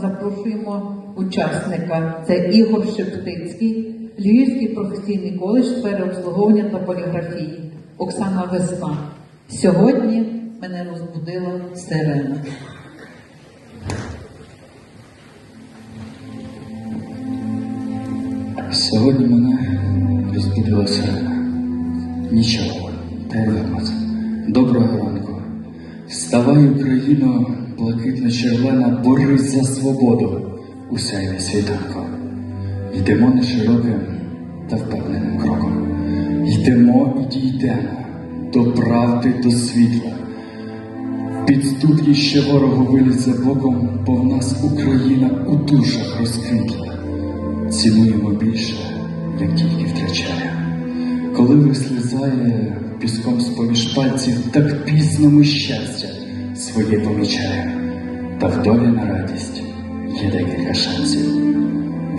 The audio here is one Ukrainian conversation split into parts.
запрошуємо учасника. Це Ігор Шептицький, Львівський професійний коледж сфери обслуговування та поліграфії. Оксана Весна. Сьогодні мене розбудила сирена. Сьогодні мене розбудила сирена. Нічого, повернемося. Доброго ранку. Вставай, Україно, блакитно-червона, борись за свободу у сяйві світанку. Йдемо не широким та впевненим кроком. Йдемо і дійдемо до правди, до світла. Підступні ще ворогу вилізе боком, бо в нас Україна у душах розквітла. Цінуємо більше, як тільки втрачає. Коли вислизає піском пальців, ми щастя своє помічає. Та в на радість є декілька шансів.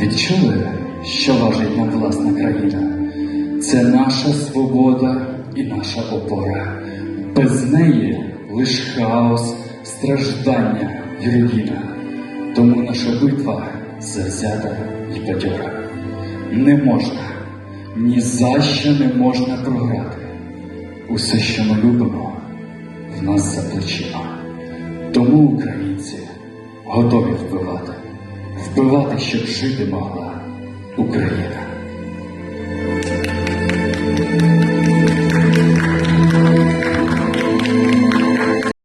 Відчули, що важить нам власна країна? Це наша свобода і наша опора. Без неї лиш хаос, страждання і руїна. Тому наша битва завзята і бадьора. Не можна, ні за що не можна програти. Усе, що ми любимо, нас за плечима. Тому українці готові вбивати, вбивати, щоб жити могла Україна.